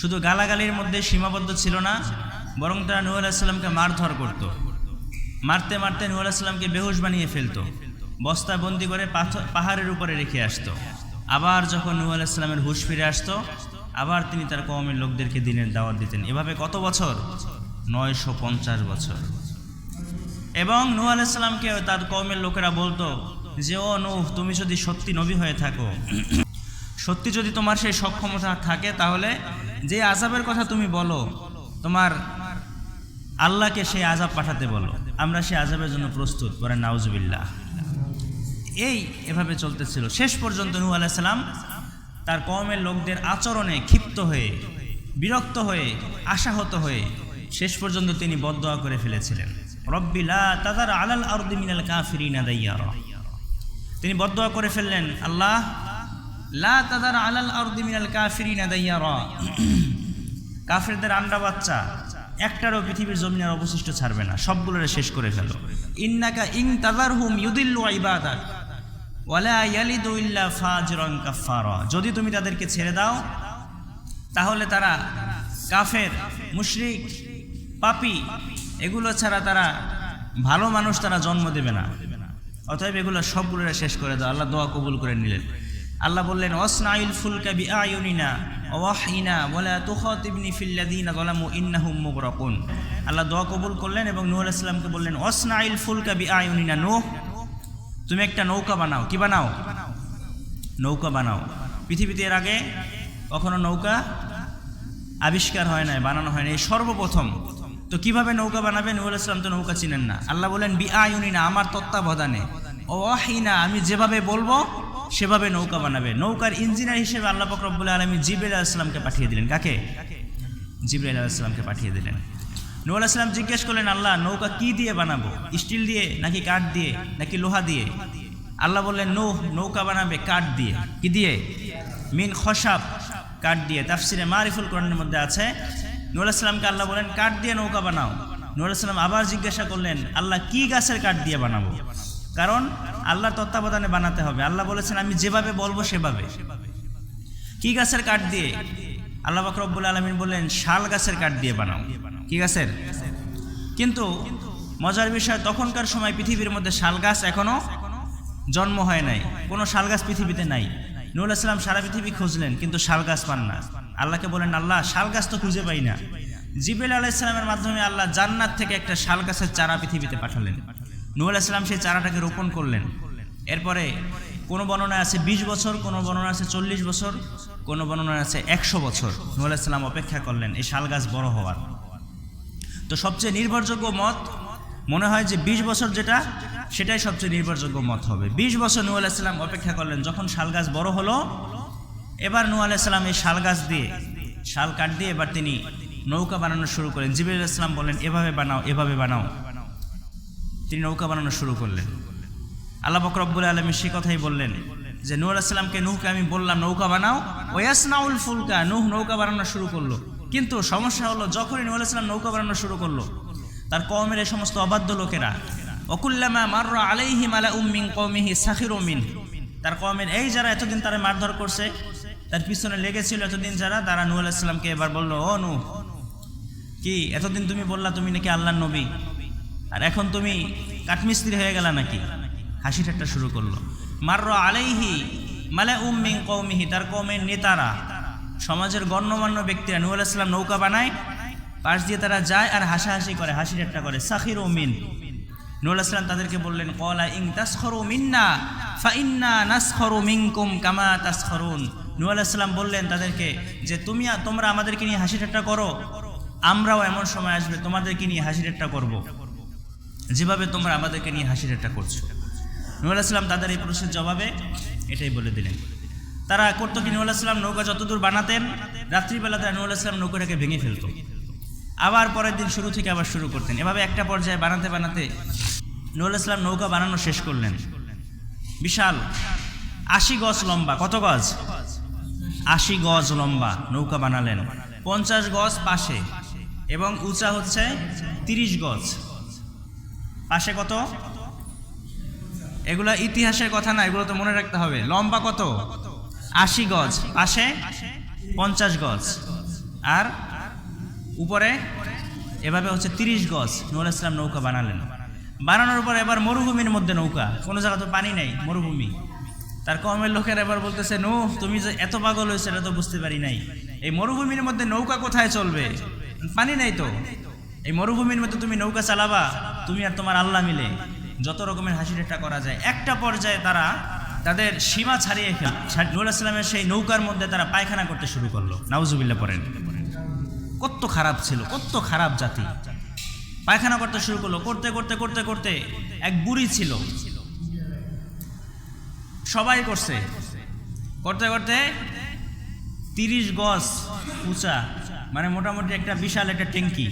শুধু গালাগালির মধ্যে সীমাবদ্ধ ছিল না, বরং তারা নূহ আলাহিসাল্লামকে মারধর করত। মারতে মারতে নূহ আলাহিসাল্লামকে বেহুশ বানিয়ে ফেলতো। বস্তা বন্দি করে পাহাড়ের উপরে রেখে আসতো। আবার যখন নূহ আলাহিসাল্লামের হুশ ফিরে আসতো, আবার তিনি তার কওমের লোকদেরকে দিনের দাওয়াত দিতেন। এভাবে কত বছর? নয়শো পঞ্চাশ বছর। এবং নূহ আলাইসাল্লামকে তার কওমের লোকেরা বলতো যে, ও নূহ, তুমি যদি সত্যি নবী হয়ে থাকো সত্যি যদি তোমার সেই সক্ষমতা থাকে, তাহলে যে আজাবের কথা তুমি বলো, তোমার আল্লাহকে সেই আজাব পাঠাতে বলো। আমরা সেই আজাবের জন্য প্রস্তুত বলেন নাউজুবিল্লাহ। এই এভাবে চলতেছিল। শেষ পর্যন্ত নূহ আলাইসাল্লাম তার কওমের লোকদের আচরণে ক্ষিপ্ত হয়ে, বিরক্ত হয়ে, আশাহত হয়ে শেষ পর্যন্ত তিনি বদদোয়া করে ফেলেছিলেন। রব্বি লা তাদার আলাল আরদি মিনাল কাফিরিনা দাইয়ারা। তিনি বদদোয়া করে ফেললেন, আল্লাহ লা তাদার আলাল আরদি মিনাল কাফিরিনা দাইয়ারা। কাফিরদের আন্ডা বাচ্চা, একটারও পৃথিবীর জমিনের অবশিষ্ট ছাড়বে না, সবগুলোরে শেষ করে ফেলো। ইন্নাকা ইং তাদারহুম ইউদিল্লু ইবাদাক, ওয়ালা ইয়ালিদু ইল্লা ফাজরান কাফারা যদি তুমি তাদেরকে ছেড়ে দাও, তাহলে তারা কাফের, মুশরিক, পাপি, এগুলো ছাড়া তারা ভালো মানুষ তারা জন্ম দেবে না। অতএব এগুলো সবগুলো শেষ করে দাও, আল্লাহ দোয়া কবুল করে নিলেন। আল্লাহ বললেন ওসনাইল ফুলকা বি আয়ুনিনা ওয়াহিনা ওয়ালা তুখাতিবনি ফিল্লাযিনা যালামু ইন্নাহুম মুগরাকুন। আল্লাহ দোয়া কবুল করলেন এবং নূহ আলাইহিস সালামকে বললেন ওসনাইল ফুলকা বি আয়ুনিনা নূহ, তুমি একটা নৌকা বানাও। কি বানাও? নৌকা বানাও। পৃথিবীতে এর আগে কখনো নৌকা আবিষ্কার হয় নাই, বানানো হয় নাই। সর্বপ্রথম। তো কীভাবে নৌকা বানাবে? নুহুল ইসলাম তো নৌকা চিনেন না। আল্লাহ বলেন বি আয়ুনিনা আমার তত্ত্বাবধানে। ও অহিনা আমি যেভাবে বলব সেভাবে নৌকা বানাবে। নৌকার ইঞ্জিনিয়ার হিসেবে আল্লাহ ফকরবুল আলমী জিবরাইল আলাইসলামকে পাঠিয়ে দিলেন। কাকে? জিবরাইল আলাইসলামকে পাঠিয়ে দিলেন। নুহুল ইসলাম জিজ্ঞেস করলেন, আল্লাহ, নৌকা কি দিয়ে বানাবো? স্টিল দিয়ে নাকি কাঠ দিয়ে নাকি লোহা দিয়ে? আল্লাহ বললেন নৌ নৌকা বানাবে কাঠ দিয়ে। কি দিয়ে? মিন খসাব, কাঠ দিয়ে। তাফসিরে মারিফুল কোরআনের মধ্যে আছে, নুর ইসলামকে আল্লাহ বলেন, কাঠ দিয়ে নৌকা বানাও। নুর ইসলাম আবার জিজ্ঞাসা করলেন, আল্লাহ, কি গাছের কাঠ দিয়ে বানাবো? কারণ আল্লাহর তত্ত্বাবধানে বানাতে হবে। আল্লাহ বলেছেন, আমি যেভাবে বলব সেভাবে। কি গাছের কাঠ দিয়ে? আল্লাহ বাকরবুল আলমিন বললেন, শাল গাছের কাঠ দিয়ে বানাও। কি গাছের? কিন্তু মজার বিষয়, তখনকার সময় পৃথিবীর মধ্যে শাল গাছ এখনও জন্ম হয় নাই। কোনো শাল গাছ পৃথিবীতে নাই। নুরুল ইসলাম সারা পৃথিবী খুঁজলেন, কিন্তু শাল গাছ পান না। আল্লাহকে বলেন আল্লাহ, শাল গাছ তো খুঁজে পাই না। জিবেল আলাহ ইসলামের মাধ্যমে আল্লাহ জান্নাত থেকে একটা শাল গাছের চারা পৃথিবীতে পাঠালেন। নুরুল ইসলাম সেই চারাটাকে রোপণ করলেন। এরপরে কোনো বর্ণনায় আছে বিশ বছর, কোনো বর্ণনা আছে চল্লিশ বছর, কোনো বর্ণনায় আছে একশো বছর নুরুল ইসলাম অপেক্ষা করলেন এই শাল গাছ বড় হওয়ার। তো সবচেয়ে নির্ভরযোগ্য মত মনে হয় যে বিশ বছর যেটা, সেটাই সবচেয়ে নির্ভরযোগ্য মত হবে। বিশ বছর নূ আলাইসাল্লাম অপেক্ষা করলেন, যখন শাল গাছ বড় হলো, এবার নূ আলাইসাল্লাম এই শাল গাছ দিয়ে, শাল কাঠ দিয়ে এবার তিনি নৌকা বানানো শুরু করেন জিবির ইসলাম বললেন, এভাবে বানাও এভাবে বানাও। তিনি নৌকা বানানো শুরু করলেন। আল্লাহ বকরব্বুল আলমী সে কথাই বললেন যে নূর আসসালামকে নুহকে আমি বললাম, নৌকা বানাও। ওয়াসনাউল ফুলকা, নুহ নৌকা বানানো শুরু করল। কিন্তু সমস্যা হলো, যখনই নূর আসসালাম নৌকা বানানো শুরু করল, তার কমের এই সমস্ত অবাধ্য লোকেরা অকুল্লামা মার্র আলাইহি মালা উম্মিন কৌমিহি সাখির মিন। তার কমের এই যারা এতদিন তারা মারধর করছে, তার পিছনে লেগেছিল এতদিন যারা, তারা নূর আলাইসাল্লামকে এবার বলল, ও নু কি এতদিন তুমি বললা তুমি নাকি আল্লাহ নবী? আর এখন তুমি কাঠমিস্ত্রি হয়ে গেলা নাকি? হাসি ঠাট্টা শুরু করল। মার্র আলাইহি মালে উম্মিং কৌমিহি তার কৌমের নেতারা, সমাজের গণ্যমান্য ব্যক্তিরা নুয়াল ইসলাম নৌকা বানায়, পাশ দিয়ে তারা যায় আর হাসাহাসি করে, হাসি ঠাট্টা করে। সাখির ও মিন নুয়াল ইসলাম তাদেরকে বললেন কলা ইং তাসখরু মিন্না ফা ইন্না নাসখরু মিনকুম কামা তাসখরুন। নুয়াল ইসলাম বললেন তাদেরকে যে, তুমি তোমরা আমাদেরকে নিয়ে হাসি ঠাট্টা করো, আমরাও এমন সময় আসবে, তোমাদেরকে নিয়ে হাসি ঠাট্টা করব। যেভাবে তোমরা আমাদেরকে নিয়ে হাসি ঠাট্টা করছ। নুর আসলাম তাদের এই প্রশ্নের জবাবে এটাই বলে দিলেন। তারা করতো কি? নুর আসলাম নৌকা যতদূর বানাতেন রাত্রিবেলা তারা নুর আসলাম নৌকাটাকে ভেঙে ফেলতো। আবার পরের দিন শুরু থেকে আবার শুরু করতেন। এভাবে একটা পর্যায়ে বানাতে বানাতে নুর আসলাম নৌকা বানানো শেষ করলেন। বিশাল আশি গজ লম্বা। কত গজ? আশি গজ লম্বা নৌকা বানালেন। পঞ্চাশ গজ পাশে। এবং উঁচা হচ্ছে তিরিশ গজ। পাশে কত? এগুলো ইতিহাসের কথা না, এগুলো তো মনে রাখতে হবে। লম্বা কত? আশি গজ। পাশে পঞ্চাশ গজ। আর উপরে এভাবে হচ্ছে তিরিশ গজ নুর ইসলাম নৌকা বানালেন। বানানোর পর এবার মরুভূমির মধ্যে নৌকা। কোনো জায়গা তো পানি নেই, মরুভূমি। তার কমের লোকের এবার বলতেছে, নো, তুমি যে এত পাগল হয়েছে এটা তো বুঝতে পারি নাই। এই মরুভূমির মধ্যে নৌকা কোথায় চলবে? পানি নেই তো। এই মরুভূমির মধ্যে তুমি নৌকা চালাবা? তুমি আর তোমার আল্লাহ মিলে যত রকমের হাসি ঠাট্টা করা যায়, একটা পর্যায়ে তারা তাদের সীমা ছাড়িয়ে ইসলামের সেই নৌকার মধ্যে তারা পায়খানা করতে শুরু করল। নাউজুবিল্লা পড়েন। কত খারাপ ছিল কত খারাপ জাতি। পায়খানা করতে শুরু করল। করতে করতে করতে করতে এক বুড়ি ছিল। সবাই করছে। করতে করতে তিরিশ গজ উঁচা মানে মোটামুটি একটা বিশাল একটা ট্যাঙ্কি।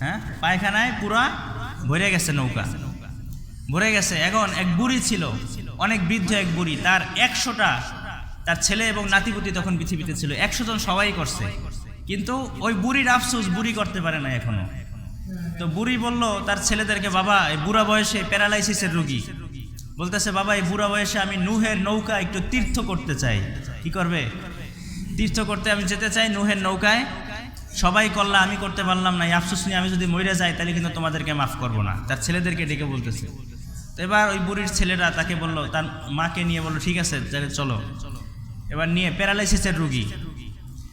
হ্যাঁ? পায়খানায় পুরা ভরে গেছে নৌকা। ভরে গেছে। এখন এক বুড়ি ছিল, অনেক বৃদ্ধ এক বুড়ি। তার একশোটা, তার ছেলে এবং নাতিপুতি তখন পৃথিবীতে ছিল। একশো জন সবাই করছে। কিন্তু ওই বুড়ির আফসোস বুড়ি করতে পারে না এখনও। তো বুড়ি বলল, তার ছেলেদেরকে বাবা, এই বুড়া বয়সে প্যারালাইসিসের রুগী। বলতেছে, বাবা, এই বুড়া বয়সে আমি নুহের নৌকা একটু তীর্থ করতে চাই। কি করবে? তীর্থ করতে আমি যেতে চাই নুহের নৌকায়। সবাই করলা আমি করতে পারলাম না আফসোস নিয়ে আমি যদি মরে যাই, তাহলে কিন্তু তোমাদেরকে মাফ করব না। তার ছেলেদেরকে ডেকে বলতেছে। তো এবার ওই বুড়ির ছেলেরা তাকে বলল, তার মাকে নিয়ে বলল, ঠিক আছে, তাহলে চলো। এবার নিয়ে প্যারালাইসিসের রুগী।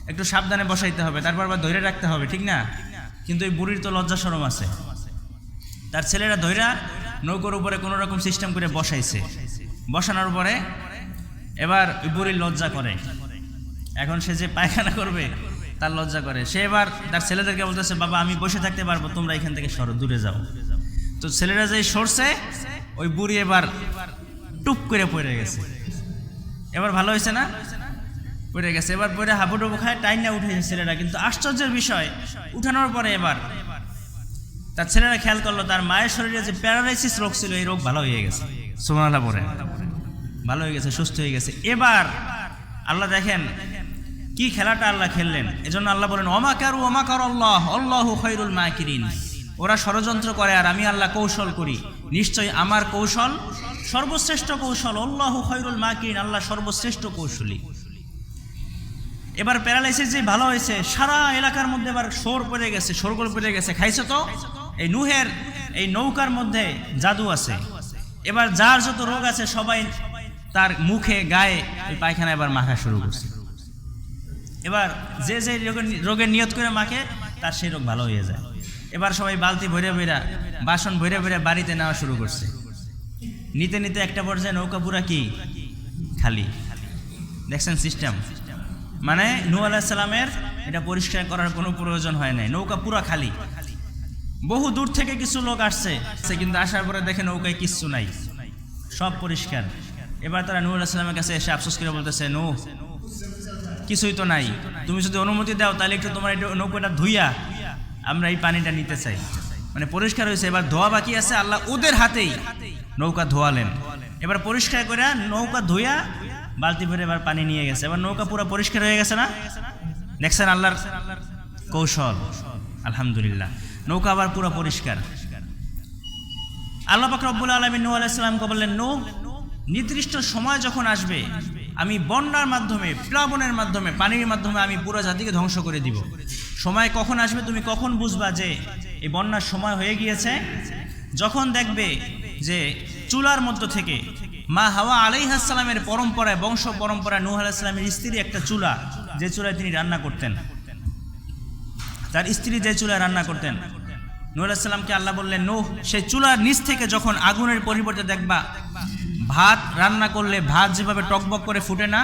একটু সাবধানে বসাইতে হবে, তারপর আবার ধৈর্য রাখতে হবে, ঠিক না? কিন্তু এই বুড়ির তো লজ্জা সরম আছে। তার ছেলেরা ধৈরা নৌকোর উপরে কোনো রকম সিস্টেম করে বসাইছে। বসানোর পরে এবার ওই বুড়ির লজ্জা করে। এখন সে যে পায়খানা করবে তার লজ্জা করে। সে এবার তার ছেলেদেরকে বলতেছে, বাবা, আমি বসে থাকতে পারব, তোমরা এখান থেকে সরো, দূরে যাও। তো ছেলেরা যে সরছে, ওই বুড়ি এবার টুপ করে পড়ে গেছে। এবার ভালো হয়েছে না? পড়ে গেছে। এবার পরে হাবুডুবু খায় টাইম না উঠেছে ছেলেরা। কিন্তু আশ্চর্যের বিষয়, উঠানোর পরে এবার তার ছেলেরা খেয়াল করল, তার মায়ের শরীরে যে প্যারালাইসিস রোগ ছিল, এই রোগ ভালো হয়ে গেছে। সোমালা পরে ভালো হয়ে গেছে, সুস্থ হয়ে গেছে। এবার আল্লাহ দেখেন কি খেলাটা আল্লাহ খেললেন? এজন্য আল্লাহ বলেন অমাকারু অমাকার আল্লাহ আল্লাহ খৈরুল মাকিরিন। ওরা ষড়যন্ত্র করে আর আমি আল্লাহ কৌশল করি। নিশ্চয়ই আমার কৌশল সর্বশ্রেষ্ঠ কৌশল। আল্লাহ খৈরুল মাকিরিন, আল্লাহ সর্বশ্রেষ্ঠ কৌশলী। এবার প্যারালাইসিস যে ভালো হয়েছে, সারা এলাকার মধ্যে এবার শোর পড়ে গেছে, শোরগোল পড়ে গেছে। খাইছে তো? এই নুহের এই নৌকার মধ্যে জাদু আছে। এবার যার যত রোগ আছে, সবাই তার মুখে, গায়ে পায়খানা এবার মাখা শুরু করছে। এবার যে যে রোগের নিয়ত করে মাখে, তার সেই রোগ ভালো হয়ে যায়। এবার সবাই বালতি ভরে ভরে, বাসন ভরে ভরে বাড়িতে নেওয়া শুরু করছে। নিতে নিতে একটা পর্যায়ে নৌকা পুরা কি? খালি। দেখছেন সিস্টেম মানে নু আলাহিসাল্লামের এটা পরিষ্কার করার কোনো প্রয়োজন হয় নাই। নৌকা পুরা খালি। বহু দূর থেকে কিছু লোক আসছে, সে কিন্তু আসার পরে দেখে নৌকায় কিচ্ছু নাই। সব পরিষ্কার। এবার তারা নূর আলাহিসাল্লামের কাছে এসে আফসোস করে বলতেছে নু কিছুই তো নাই। তুমি যদি অনুমতি দাও, তাহলে একটু তোমার একটু নৌকাটা ধুইয়া আমরা এই পানিটা নিতে চাই। মানে পরিষ্কার হয়েছে, এবার ধোয়া বাকি আছে, আল্লাহ ওদের হাতেই নৌকা ধোয়ালেন। এবার পরিষ্কার করে নৌকা ধুইয়া বালতি ভরে এবার পানি নিয়ে গেছে। এবার নৌকা পুরো পরিষ্কার হয়ে গেছে না? দেখছেন আল্লাহর কৌশল? আলহামদুলিল্লাহ। নৌকা আবার পুরো পরিষ্কার। আল্লাহ পাক রব্বুল আলমী নু আলাইসালামকে বললেন নৌ নির্দিষ্ট সময় যখন আসবে আমি বন্যার মাধ্যমে, প্লাবনের মাধ্যমে, পানির মাধ্যমে আমি পুরো জাতিকে ধ্বংস করে দিব। সময় কখন আসবে তুমি কখন বুঝবা যে এই বন্যার সময় হয়ে গিয়েছে? যখন দেখবে যে চুলার মধ্য থেকে মা হাওয়া আলাইহাসালামের পরম্পরায়, বংশ পরম্পরায় নূহ আলাইসালামের স্ত্রী একটা চুলা, যে চুলায় তিনি রান্না করতেন। তার স্ত্রী যে চুলায় রান্না করতেন। নূহ আলাইসালামকে আল্লাহ বললেন, নূহ সেই চুলার নিচ থেকে যখন আগুনের পরিবর্তে দেখবা ভাত রান্না করলে ভাত যেভাবে টকবক করে ফুটে না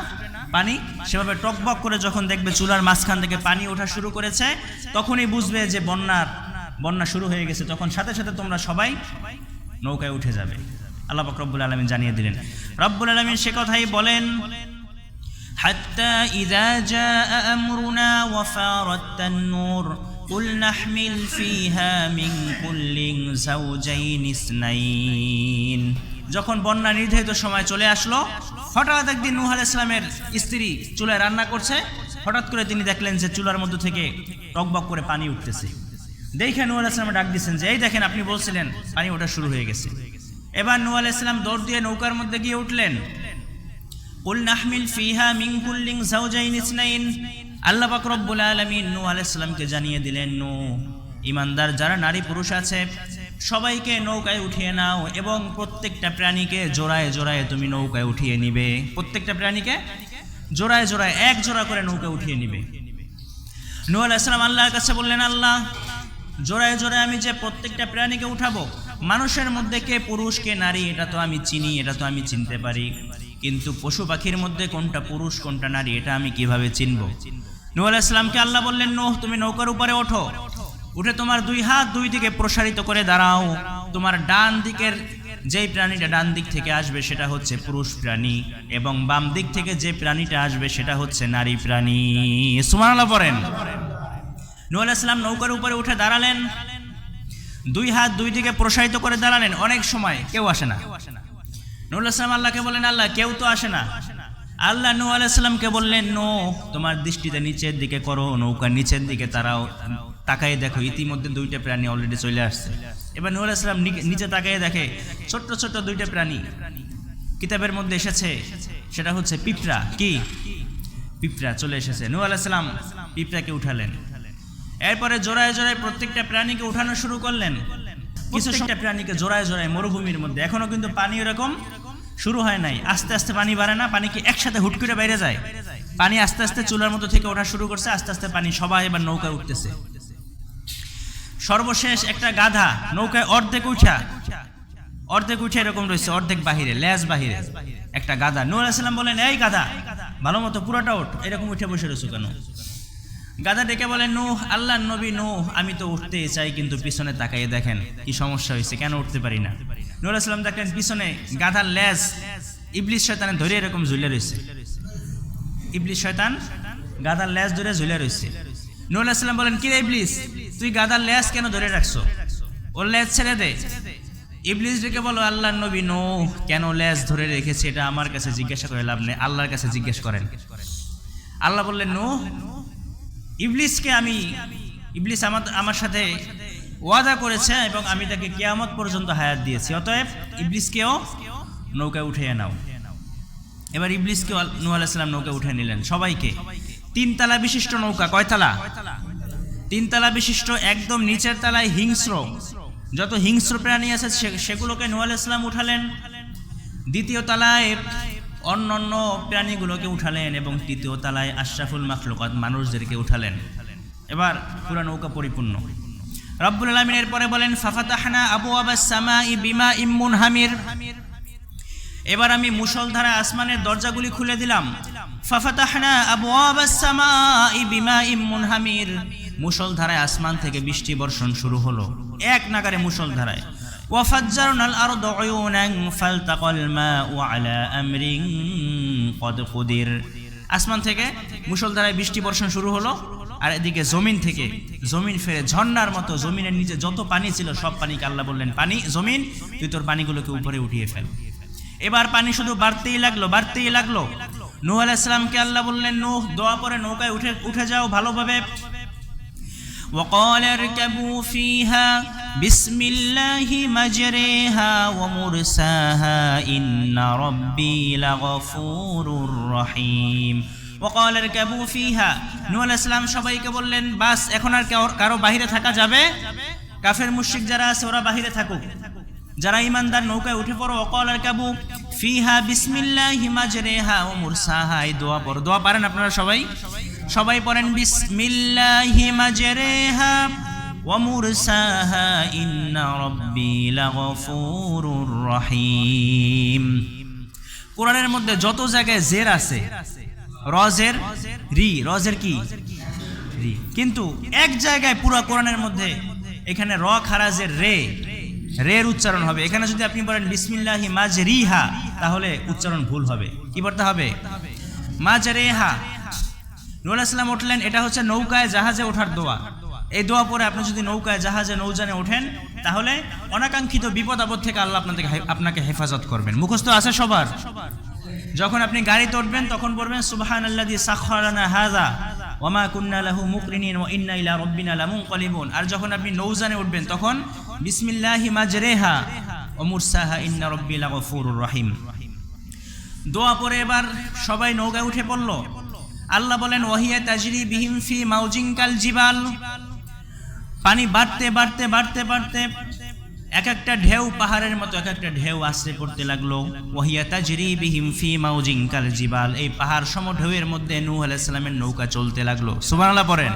পানি সেভাবে টকবক করে যখন দেখবে চুলার মাঝখান থেকে পানি ওঠা শুরু করেছে তখনই বুঝবে যে বন্যার বন্যা শুরু হয়ে গেছে তখন সাথে সাথে তোমরা সবাই নৌকায় উঠে যাবে আল্লাহ পাক রব্বুল আলমিন জানিয়ে দিলেন রব্বুল আলমিন সে কথাই বলেন حتى إذا جاء أمرنا وفارت النور قل نحمل فيها من كل زوجين اثنين যখন বন্যা নির্ধারিত সময় চলে আসলো, হঠাৎ একদিন নুহ ইসলামের স্ত্রী চুলায় রান্না করছে। হঠাৎ করে তিনি দেখলেন যে চুলার মধ্য থেকে টকবক করে পানি উঠতেছে। দেখে নুহ ইসলাম ডাক দিচ্ছেন যে, এই দেখেন, আপনি বলছিলেন পানি ওঠা শুরু হয়ে গেছে। এবার নু ইসলাম দৌড় দিয়ে নৌকার মধ্যে গিয়ে উঠলেন। কুল নাহমিল ফিহা আল্লাহ পাক রব্বুল আলামিন নূহ আলাইহিস জানিয়ে দিলেন, নূহ, ইমানদার যারা নারী পুরুষ আছে সবাইকে নৌকায় উঠিয়ে নাও এবং প্রত্যেকটা প্রাণীকে জোড়ায় জোড়ায় তুমি নৌকায় উঠিয়ে নিবে। প্রত্যেকটা প্রাণীকে জোড়ায় জোড়ায় এক জোড়া করে নৌকা উঠিয়ে নিবে। নূহ আলাইহিস সালাম আল্লাহর কাছে বললেন, আল্লাহ, জোড়ায় জোড়ায় আমি যে প্রত্যেকটা প্রাণীকে উঠাবো, মানুষের মধ্যে কে পুরুষ কে নারী এটা তো আমি চিনি, এটা তো আমি চিনতে পারি। কিন্তু পশু পাখির মধ্যে কোনটা পুরুষ, কোনটা নারী, এটা আমি কীভাবে চিনব? নূহ আলাইহিস সালামকে আল্লাহ বললেন, নোহ, তুমি নৌকার উপরে ওঠো। উঠে তোমার দুই হাত দুই দিকে প্রসারিত করে দাঁড়াও। তোমার ডান দিকের যেই প্রাণীটা ডান দিক থেকে আসবে সেটা হচ্ছে পুরুষ প্রাণী এবং বাম দিক থেকে যে প্রাণীটা আসবে সেটা হচ্ছে নারী প্রাণী। সুমানাল্লাহ পড়েন। নূহ আলাইহিস সালাম নৌকার উপরে উঠে দাঁড়ালেন। দুই হাত দুই দিকে প্রসারিত করে দাঁড়ালেন অনেক সময়, কেউ আসে না। নুরুল ইসলাম আল্লাহকে বললেন, আল্লাহ, কেউ তো আসে না। আল্লাহ নূ আলাইসাল্লামকে বললেন নো তোমার দৃষ্টিতে নিচের দিকে করো, নৌকার নিচের দিকে তারাও। তাকাই দেখো ইতিমধ্যে দুইটা প্রাণী অলরেডি চলে আসছে। এবার নূর আলাইসাল্লাম নিচে তাকাই দেখে ছোট্ট ছোট্ট দুইটা প্রাণী কিতাবের মধ্যে এসেছে। সেটা হচ্ছে পিঁপড়া। কি? পিঁপড়া চলে এসেছে। নূ আলাইসাল্লাম পিঁপড়াকে উঠালেন। এরপরে জোড়ায় জোড়ায় প্রত্যেকটা প্রাণীকে উঠানো শুরু করলেন। কিছু একটা প্রাণীকে জোড়ায় জোড়ায় মরুভূমির মধ্যে। এখনও কিন্তু পানি এরকম শুরু হয় নাই। আস্তে আস্তে পানি বাড়ে না পানি কি একসাথে হুট করে বাইরে যায়? পানি আস্তে আস্তে চুলার মতো থেকে ওঠা শুরু করছে আস্তে আস্তে পানি সবাই এবার নৌকায় উঠতেছে। সর্বশেষ একটা গাধা নৌকায় অর্ধেক উঠা। অর্ধেক উঠে এরকম রয়েছে, অর্ধেক বাহিরে, লেজ বাহিরে। একটা গাধা। নূর আসলাম বলেন, এই গাধা, ভালো মতো পুরোটা উঠ এরকম উঠে বসে রয়েছে কেন? গাধা ডেকে বলেন, নূহ আল্লাহ নবী নূহ, আমি তো উঠতে চাই, কিন্তু পিছনে তাকাইয়ে দেখেন কি সমস্যা হয়েছে, কেন উঠতে পারি না? নূর আসলাম দেখলেন, পিছনে গাধার লেজ ইবলিশ শয়তানে ধরে এরকম ঝুলে রয়েছে। ইবলিশ শয়তান গাধার লেজ ধরে ঝুলে রয়েছে। নূর আসলাম বলেন, কি রে ইবলিশ তুই গাদার লেজ কেন ধরে রাখছো? ওর লেজ ছেড়ে দে। ইবলিশ ডেকে বলো, আল্লাহ নবী নো কেন লেজ ধরে রেখেছে? এটা আমার কাছে জিজ্ঞাসা করে লাভ নেই। আল্লাহর কাছে জিজ্ঞেস করেন। আল্লাহ বললেন নো ইবলিসকে আমি, ইবলিস আমার আমার সাথে ওয়াদা করেছে এবং আমি তাকে কেয়ামত পর্যন্ত হায়াত দিয়েছি। অতএব ইবলিসকেও নৌকায় উঠিয়ে নাও। এবার ইবলিসকে নূহ আলাইসাল্লাম নৌকায় উঠে নিলেন। সবাইকে। তিনতলা বিশিষ্ট নৌকা। কয়তলা? তিনতলা বিশিষ্ট একদম নিচের তলায় হিংস্র। যত হিংস্র প্রাণী আছে সেগুলোকে নূহ ইসলাম উঠালেন। দ্বিতীয় তলায় অন্য অন্য প্রাণীগুলোকে উঠালেন এবং তৃতীয় তলায় আশরাফুল মাখলুকাত মানুষদেরকে উঠালেন। এবার পুরো নৌকা পরিপূর্ণ। রব্বুল আলমিনের পরে বলেন, ফাফাতাহনা আবু আবাস সামা ই বিমা ইমুন হামির এবার আমি মুসলধারা আসমানের দরজাগুলি খুলে দিলাম। ফাফাতাহনা আবু আবাস সামা ই বিমা ইমুন হামির মুসলধারায় আসমান থেকে বৃষ্টি বর্ষণ শুরু হলো এক নাগারে মুসলধারায় وفجرنا الأرض عيونا فالتقى الماء على أمر قد قدر আসমান থেকে মুষলধারায় বৃষ্টি বর্ষণ শুরু হলো আর এদিকে জমিন থেকে জমিন ফেরে ঝর্ণার মতো জমিনের নিচে যত পানি ছিল সব পানিকে আল্লাহ বললেন পানি জমিন তুই তোর পানিগুলোকে উপরে উঠিয়ে ফেল এবার পানি শুধু বাড়তেই লাগলো বাড়তেই লাগলো নূহ আলাইসালামকে আল্লাহ বললেন নূহ দোয়া পরে নৌকায় উঠে উঠে যাও ভালোভাবে وقال اركبوا فيها بسم الله مجريها ومرساها إن ربي لغفور رحيم وقال اركبوا فيها নূহ আলাইহিস সালাম সবাইকে বললেন বাস এখন আর কারো- কারো বাইরে থাকা যাবে কাফের মুশরিক যারা আছে ওরা বাইরে থাকুক যারা ইমানদার নৌকায় উঠে পড়ো অকল আর কাবু ফিহা বিসমিল্লাহি মাজরেহা ও মুরসাহা এই দোয়া পড়ো দোয়া পারেন আপনারা সবাই সবাই পড়েন বিসমিল্লাহি মাজরেহা ওয়া মুরসাহা ইন্না রাব্বি লাগফুরুর রহিম। কোরআনের মধ্যে যত জায়গায় জের আছে, রজের রি, রজের কি? রি। কিন্তু এক জায়গায় পুরো কোরআনের মধ্যে এখানে র, খারাজের রে, রের উচ্চারণ হবে। এখানে যদি আপনি বলেন বিসমিল্লাহি মাজ রিহা তাহলে উচ্চারণ ভুল হবে। কি পড়তে হবে? মাজ রেহা ইসলাম উঠলেন, এটা হচ্ছে নৌকায় জাহাজে ওঠার দোয়া। এই দোয়া পরে আপনি যদি নৌকায় জাহাজে নৌজানে ওঠেন, তাহলে অনাকাঙ্ক্ষিত বিপদ আপদ থেকে আল্লাহ আপনাকে আপনাকে হেফাজত করবেন। মুখস্থ আছে সবার? যখন আপনি গাড়িতে উঠবেন তখন বলবেন সুবহান আল্লাদি সাখরানা হাযা ওমা কুন্না লাহু মুকরিনিন, ওয়া ইন্না ইলা রাব্বিনা লামুনকালিবুন। আর যখন আপনি নৌজানে উঠবেন, তখন, বিসমিল্লাহি মাজরেহা, ওয়া মুরসাহা ইন্না রাব্বি লাগফুরুর রহিম। দোয়া পরে এবার সবাই নৌকায় উঠে পড়ল। আল্লাহ বলেন, ওয়াহিয়া তাজরি বিহিম ফি মাউজিংকাল জিবাল। পানি বাড়তে বাড়তে বাড়তে বাড়তে এক একটা ঢেউ, পাহাড়ের মতো এক একটা ঢেউ আশ্রে পড়তে লাগল। ওয়াহিয়া তাজরি বিহিম ফি মাউজিংকাল জিবাল। এই পাহাড় সম ঢেউয়ের মধ্যে নূহ আলাইহিস সালামের নৌকা চলতে লাগল। সুবহানাল্লাহ পড়েন।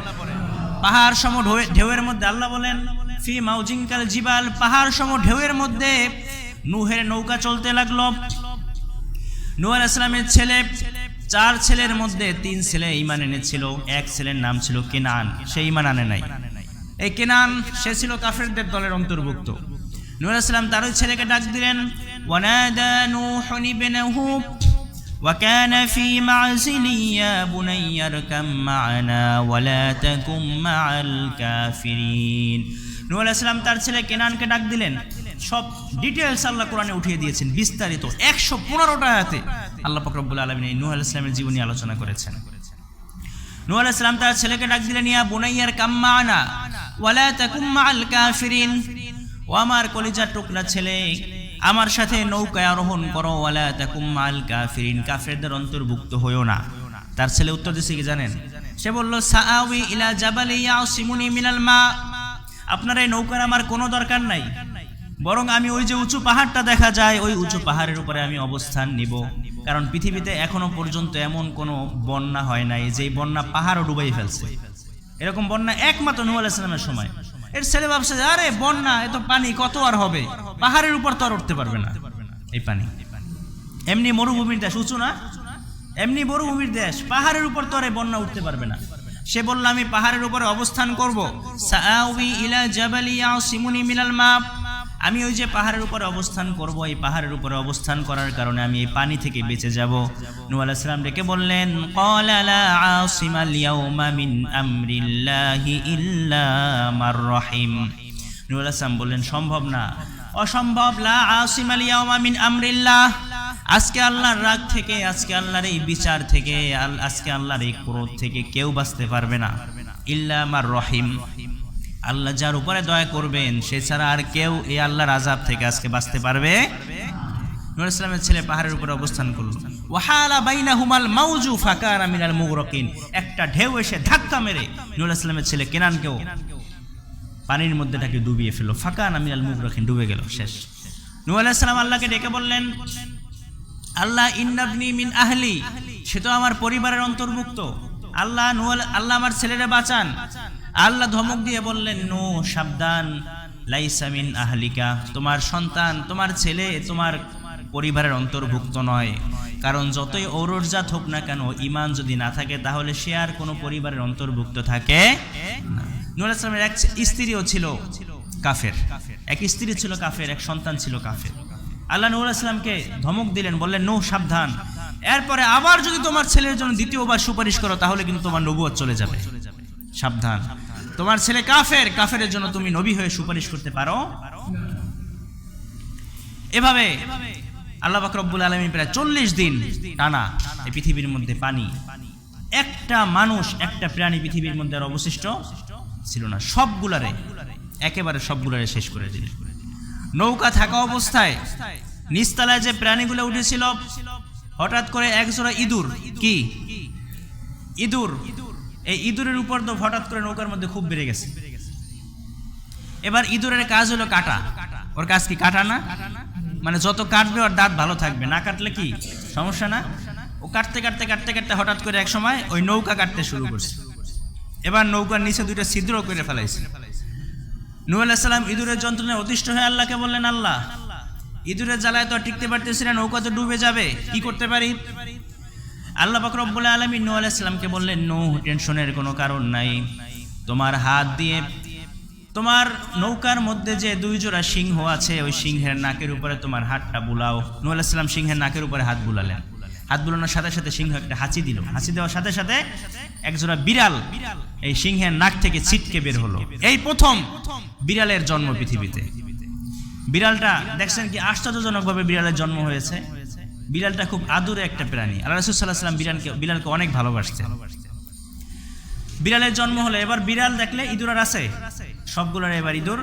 পাহাড় সম ঢেউ- ঢেউয়ের মধ্যে আল্লাহ বলেন, ফি মাউজিংকাল জিবাল। পাহাড় সম ঢেউয়ের মধ্যে নূহের নৌকা চলতে লাগল। নূহ আলাইহিস সালামের ছেলে চার ছেলের মধ্যে তিন ছেলে ঈমান এনেছিল এক ছেলের নাম ছিল কেনান সে ঈমান আনে নাই এই কেনান সে ছিল কাফেরদের দলের অন্তর্ভুক্ত নূহ আলাইহিস সালাম তার ওই ছেলেকে ডাক দিলেন ওয়ানাদা নূহুন ইবনাহু وكان في معزل يا بني اركب معنا ولا تكن مع الكافرين নূহ আলাইহিস সালাম তার ছেলে কেনানকে ডাক দিলেন সব ডিটেলস আল্লাহ কোরআনে উঠিয়ে দিয়েছেন বিস্তারিত একশো পনেরোটা আয়াতে আল্লাহ পাক রব্বুল আলমিন এই নূহ আলাইহিস সালামের জীবনী আলোচনা করেছেন। নূহ আলাইহিস সালাম তার ছেলেকে ডাক দিলেন, ইয়া বুনাইয়ার কাম্মানা, ওয়ালা তাকুম মাআল কাফিরিন। ও আমার কলিজার টুকরা ছেলে, আমার সাথে নৌকায় আরোহণ করো, ওয়ালা তাকুম মাআল কাফিরিন। কাফেরদের অন্তর্ভুক্ত হইও না। তার ছেলে উত্তর দিছে কি জানেন? সে বলল সাআউই ইলা জাবালি ইয়াসিমুনি মিনাল মা। আপনার এই নৌকার আমার কোনো দরকার নাই। বরং আমি ওই যে উঁচু পাহাড়টা দেখা যায়, ওই উঁচু পাহাড়ের উপরে আমি অবস্থান নিব। কারণ পৃথিবীতে এখনও পর্যন্ত এমন কোনো বন্যা হয় নাই যেই বন্যা পাহাড়ও ডুবাই ফেলছে। এরকম বন্যা একমাত্র নূহ আলাইহিস সালামের সময়। এর ছেলে ভাবছে আরে, বন্যা এত পানি, কত আর হবে? পাহাড়ের উপর তো আর উঠতে পারবে না। এই পানি। এমনি মরুভূমির দেশ উঁচু না? এমনি মরুভূমির দেশ, পাহাড়ের উপর তো আর বন্যা উঠতে পারবে না। সে বলল, আমি পাহাড়ের উপরে অবস্থান করব। ইলা জাবালি ইয়াসিমুনি মিনাল মা আমি ওই যে পাহাড়ের উপরে অবস্থান করব, এই পাহাড়ের উপরে অবস্থান করার কারণে আমি এই পানি থেকে বেঁচে যাব। নূহ আলাইহিস সালাম ডেকে বললেন নূহ বললেন, সম্ভব না। অসম্ভব, লা আমরিল্লাহ। আজকে আল্লাহর রাগ থেকে, আজকে আল্লাহর এই বিচার থেকে আজকে আল্লাহর এই ক্রোধ থেকে কেউ বাঁচতে পারবে না। ইল্লা মার রহিম। আল্লাহ যার উপরে দয়া করবেন, সে ছাড়া আর কেউ এই আল্লাহর আজাব থেকে আজকে বাঁচতে পারবে? নূর ইসলামের ছেলে পাহাড়ের উপরে অবস্থান করল। ওয়াহালা বাইনা হুমাল মাউজু ফাকার মিনাল মুগরকিন। একটা ঢেউ এসে ধাক্কা মেরে নূর ইসলামের ছেলে কেনানকেও পানির মধ্যে তাকে ডুবিয়ে ফেলল। ফাঁকা নামিনাল মুগরকিন, ডুবে গেল, শেষ। নূহ আলাইহিস সালাম আল্লাহকে ডেকে বললেন, আল্লাহ ইন্নাবনি মিন আহলি, সে তো আমার পরিবারের অন্তর্ভুক্ত। আল্লাহ নূহ আলা- আল্লাহ আমার ছেলেরা বাঁচান। আল্লাহ ধমক দিয়ে বললেন, নো, সাবধান। লাইসা মিন আহলিকা। তোমার সন্তান, তোমার ছেলে, তোমার পরিবারের অন্তর্ভুক্ত নয়। কারণ যতই ঔরজাত হোক না কেন ইমান যদি না থাকে, তাহলে সে আর কোনো পরিবারের অন্তর্ভুক্ত থাকে না। নূহ আলাইহিস সালামের এক স্ত্রীও ছিল কাফের। এক স্ত্রী ছিল কাফের, এক সন্তান ছিল কাফের। আল্লাহ নূর ইসলামকে ধমক দিলেন, বললেন, নো, সাবধান। এরপরে আবার যদি তোমার ছেলের জন্য দ্বিতীয়বার সুপারিশ করো, তাহলে কিন্তু তোমার নবুয়ত চলে যাবে। সাবধান। তোমার ছেলে কাফের? কাফের জন্য তুমি নবী হয়ে সুপারিশ করতে পারো। এভাবে আল্লাহ পাক রব্বুল আলমী প্রায় চল্লিশ দিন টানা এই পৃথিবীর মধ্যে পানি। একটা মানুষ, একটা প্রাণী পৃথিবীর মধ্যে আর অবশিষ্ট ছিল না। সবগুলারে, একেবারে সবগুলারে শেষ করে দিলেন নৌকা থাকা অবস্থায় নিচতলায় যে প্রাণীগুলো উঠেছিল, হঠাৎ করে একজোড়া ইঁদুর, কি? ইঁদুর এই ইঁদুরের উপর তো হঠাৎ করে নৌকার মধ্যে খুব বেড়ে গেছে। এবার ইঁদুরের কাজ হলো কাটা। ওর কাজ কি কাটা না? মানে যত কাটবে ওর দাঁত ভালো থাকবে। না কাটলে কি? সমস্যা না? ও কাটতে কাটতে কাটতে কাটতে হঠাৎ করে এক সময় ওই নৌকা কাটতে শুরু করছে। এবার নৌকার নিচে দুইটা ছিদ্র করে ফেলাইছে। নূহ আলাইহিস সালাম ইঁদুরের যন্ত্রণায় অতিষ্ঠ হয়ে আল্লাহকে বললেন, আল্লাহ, ইঁদুরের জ্বালায় তো টিকতে পারতেছি না, নৌকা তো ডুবে যাবে। কি করতে পারি? আল্লাহ পাক রব্বুল আলামিন নূহ আলাইহিস সালামকে বললেন, নূহ, টেনশনের কোনো কারণ নাই। তোমার হাত দিয়ে, তোমার নৌকার মধ্যে যে দুই জোড়া সিংহ আছে, ওই সিংহের নাকের উপরে তোমার হাতটা বুলাও। নূহ আলাইহিস সিংহের নাকের উপরে হাত বুলালেন। হাত বুলানোর সাথে সাথে সিংহ একটা হাঁচি দিল। হাঁচি দেওয়ার সাথে সাথে একজোড়া বিড়াল এই সিংহের নাক থেকে ছিটকে বের হলো। এই প্রথম বিড়ালের জন্ম পৃথিবীতে। বিড়ালটা, দেখছেন কি আশ্চর্যজনকভাবে বিড়ালের জন্ম হয়েছে? বিড়ালটা খুব আদুরে একটা প্রাণী। আল্লাহ রসুল সাল্লাহ সাল্লাম বিড়ালকে বিড়ালকে অনেক ভালোবাসছে বিড়ালের জন্ম হলে, এবার বিড়াল দেখলে ইঁদুর আর আছে। সবগুলোর এবার ইঁদুর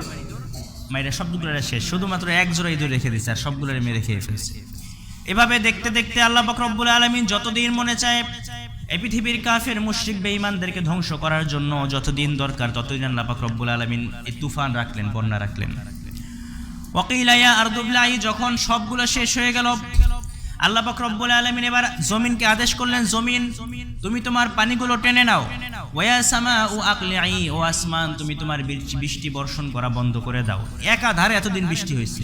মাইরা সবগুলোর শেষ। শুধুমাত্র এক জোড়া ইঁদুর রেখে দিচ্ছে আর সবগুলোর মেরে খেয়ে ফেলছে। এভাবে দেখতে দেখতে আল্লাহ বকরব্বুল আলমিন যতদিন মনে চায়, এই পৃথিবীর কাফের, মুশরিক, বেঈমানদেরকে ধ্বংস করার জন্য যতদিন দরকার, ততদিন আল্লাহ পাক রব্বুল আলামিন এই তুফান রাখলেন, বন্যা রাখলেন। ওয়াকিলাইয়া আরদুবলাই যখন সবগুলো শেষ হয়ে গেল আল্লাহ পাক রব্বুল আলামিন এবার জমিনকে আদেশ করলেন, জমিন, তুমি তোমার পানিগুলো টেনে নাও। ওয়া সামা ও আকলিআই, ও আসমান, তুমি তোমার বৃষ্টি- বর্ষণ করা বন্ধ করে দাও। একাধারে এতদিন বৃষ্টি হয়েছে।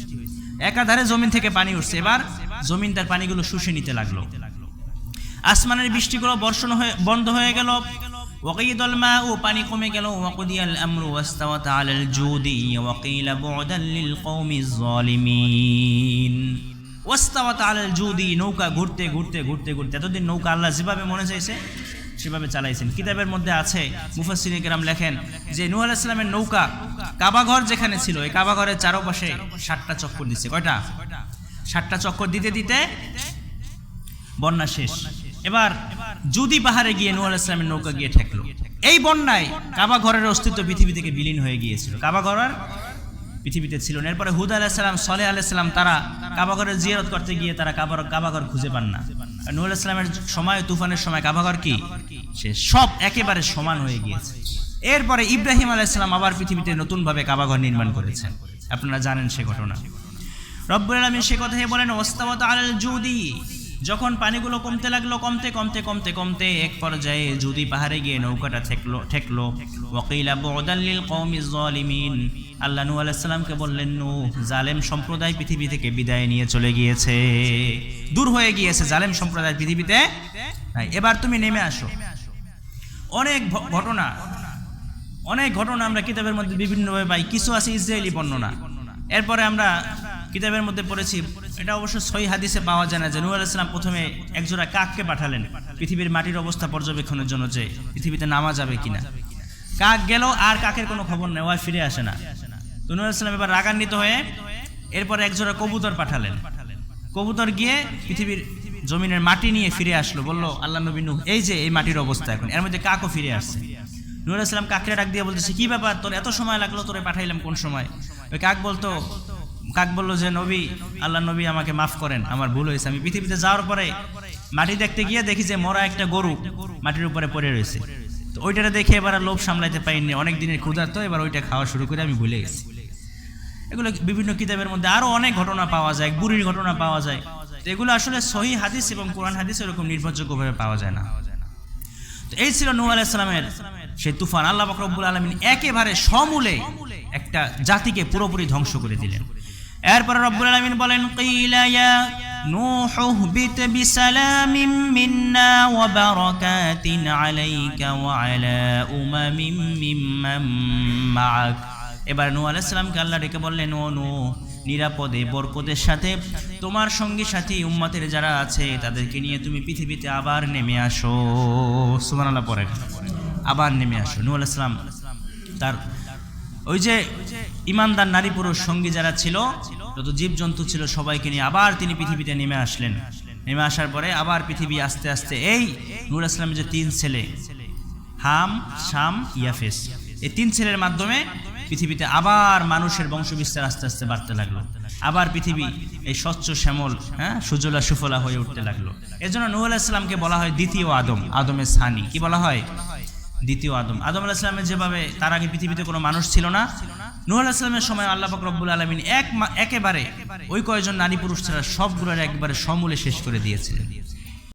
একাধারে জমিন থেকে পানি উঠছে। এবার জমিন তার পানিগুলো শুষে নিতে লাগল। আসমানের বৃষ্টিগুলো বর্ষণ হয়ে, বন্ধ হয়ে গেল। ওয়াকিদুল ও পানি কমে গেল। ওয়াকুদিয়াল আমরু, ওয়াস্তাওয়াত আলাল জুদি। ওয়াকিলা বুদাল লিল কওমিজ জালিমিন। ওয়াস্তাওয়াত আলাল জুদি, নৌকা ঘুরতে ঘুরতে ঘুরতে ঘুরতে। এতদিন নৌকা আল্লাহ যেভাবে মনে চাইছে, সেভাবে চালাইছেন। কিতাবের মধ্যে আছে মুফাসসির কেরাম লেখেন যে, নূহ আলাইহিস নৌকা কাবাঘর যেখানে ছিল, এই কাবাঘরের চারপাশে ষাটটা চক্কর দিচ্ছে। কয়টা? ষাটটা চক্কর দিতে দিতে বন্যা শেষ। এবার যদি পাহাড়ে গিয়ে নূহ আলাইহিস নৌকা গিয়ে ঠেকলো। এই বন্যায় কাবাঘরের অস্তিত্ব পৃথিবী থেকে বিলীন হয়ে গিয়েছিল। কাবা ঘর আর পৃথিবীতে ছিল না এরপরে হুদ আলাইসালাম সলে আলাইসালাম তারা কাবাঘরের জিয়ারত করতে গিয়ে তারা কাবার কাবাঘর খুঁজে পান না। নূহ আলাইসালামের সময়, তুফানের সময় কাবাঘর কি? সে সব একেবারে সমান হয়ে গিয়েছে। এরপরে ইব্রাহিম আলাইসালাম আবার পৃথিবীতে নতুনভাবে কাবাঘর নির্মাণ করেছেন। আপনারা জানেন সে ঘটনা। রব্বুল আলামিন সে কথাই বলেন ওস্তাবত আল জুদি। যখন পানিগুলো কমতে লাগল, কমতে কমতে কমতে কমতে এক পর্যায়ে যদি পাহাড়ে গিয়ে নৌকাটা ঠেকলো ঠেকলো। ওয়াকিলা বুদাল লিল কওমিজ জালিমিন আল্লাহ নূহ আলাইহিস সালামকে বললেন, নূহ, জালেম সম্প্রদায় পৃথিবী থেকে বিদায় নিয়ে চলে গিয়েছে। দূর হয়ে গিয়েছে জালেম সম্প্রদায় পৃথিবীতে। এবার তুমি নেমে আসো। অনেক ঘটনা। অনেক ঘটনা আমরা কিতাবের মধ্যে বিভিন্নভাবে পাই। কিছু আছে ইসরায়েলি বর্ণনা। এরপরে আমরা কিতাবের মধ্যে পড়েছি এটা অবশ্য সই হাদিসে পাওয়া যায় না যে নূর আলাইসালাম প্রথমে একজোড়া কাককে পাঠালেন। পৃথিবীর মাটির অবস্থা পর্যবেক্ষণের জন্য যে পৃথিবীতে নামা যাবে কিনা। কাক গেল আর কাকের কোনো খবর নেই, ওয়াই ফিরে আসে না। তো নূর আলাইসালাম এবার রাগান্বিত হয়ে এরপরে একজোড়া কবুতর পাঠালেন। কবুতর গিয়ে পৃথিবীর জমিনের মাটি নিয়ে ফিরে আসলো, বলল, আল্লাহ নবী এই যে এই মাটির অবস্থা এখন, এর মধ্যে কাকও ফিরে আসছে। নুর ইসলাম কাকরে ডাক দিয়ে বলতেছে, কি ব্যাপার, তোর এত সময় লাগল, তোরে পাঠাইলাম কোন সময়? ওই কাক বলতো কাক বলল যে, নবী, আল্লাহ নবী আমাকে মাফ করেন, আমার ভুল হয়েছে। আমি পৃথিবীতে যাওয়ার পরে মাটি দেখতে গিয়ে দেখি যে মরা একটা গরু মাটির উপরে পড়ে রয়েছে। তো ওইটারে দেখে এবার লোভ সামলাইতে পারিনি, অনেক দিনের ক্ষুধার্ত, এবার ওইটা খাওয়া শুরু করে আমি ভুলে গেছি। এগুলো বিভিন্ন কিতাবের মধ্যে আরও অনেক ঘটনা পাওয়া যায়, বুড়ির ঘটনা পাওয়া যায়। তো এগুলো আসলে সহি হাদিস এবং কোরআন হাদিস এরকম নির্ভরযোগ্যভাবে পাওয়া যায় না। তো এই ছিল নূহ আলাইসালামের সেই তুফান। আল্লাহ বকরবুল আলমিন একেবারে সমূলে একটা জাতিকে পুরোপুরি ধ্বংস করে দিলেন। এরপরে রব্বুল আলমিন বলেন কিলা ইয়া নূহ اهبط بسلام منا وبركات عليك وعلى أمم ممن معك এবার নূহ আলাইহিস সালামকে আল্লাহ ডেকে বললেন ও নূহ নিরাপদে বরকতের সাথে তোমার সঙ্গী সাথী উম্মতের যারা আছে তাদেরকে নিয়ে তুমি পৃথিবীতে আবার নেমে আসো সুবহানাল্লাহ পরে আবার নেমে আসো নূহ আলাইহিস সালাম তার ওই যে ইমানদার নারী পুরুষ সঙ্গী যারা ছিল, যত জীবজন্তু ছিল সবাইকে নিয়ে আবার তিনি পৃথিবীতে নেমে আসলেন। নেমে আসার পরে আবার পৃথিবী আস্তে আস্তে এই নূর আসলামের যে তিন ছেলে, হাম, শাম, ইয়াফেস, এই তিন ছেলের মাধ্যমে পৃথিবীতে আবার মানুষের বংশবিস্তার আস্তে আস্তে বাড়তে লাগল। আবার পৃথিবী এই স্বচ্ছ, শ্যামল হ্যাঁ সুজলা, সুফলা হয়ে উঠতে লাগল। এজন্য নূহ আলাইসালামকে বলা হয় দ্বিতীয় আদম, আদমের সানি। কি বলা হয়? দ্বিতীয় আদম। আদম আলাহিসামের যেভাবে তার আগে পৃথিবীতে কোনো মানুষ ছিল না, নুহ আল্লাহ ইসলামের সময় আল্লাহ ফকরবুল আলমিন এক একেবারে ওই কয়জন নারী পুরুষ ছাড়া সবগুলোর একবারে সমূলে শেষ করে দিয়েছিলেন।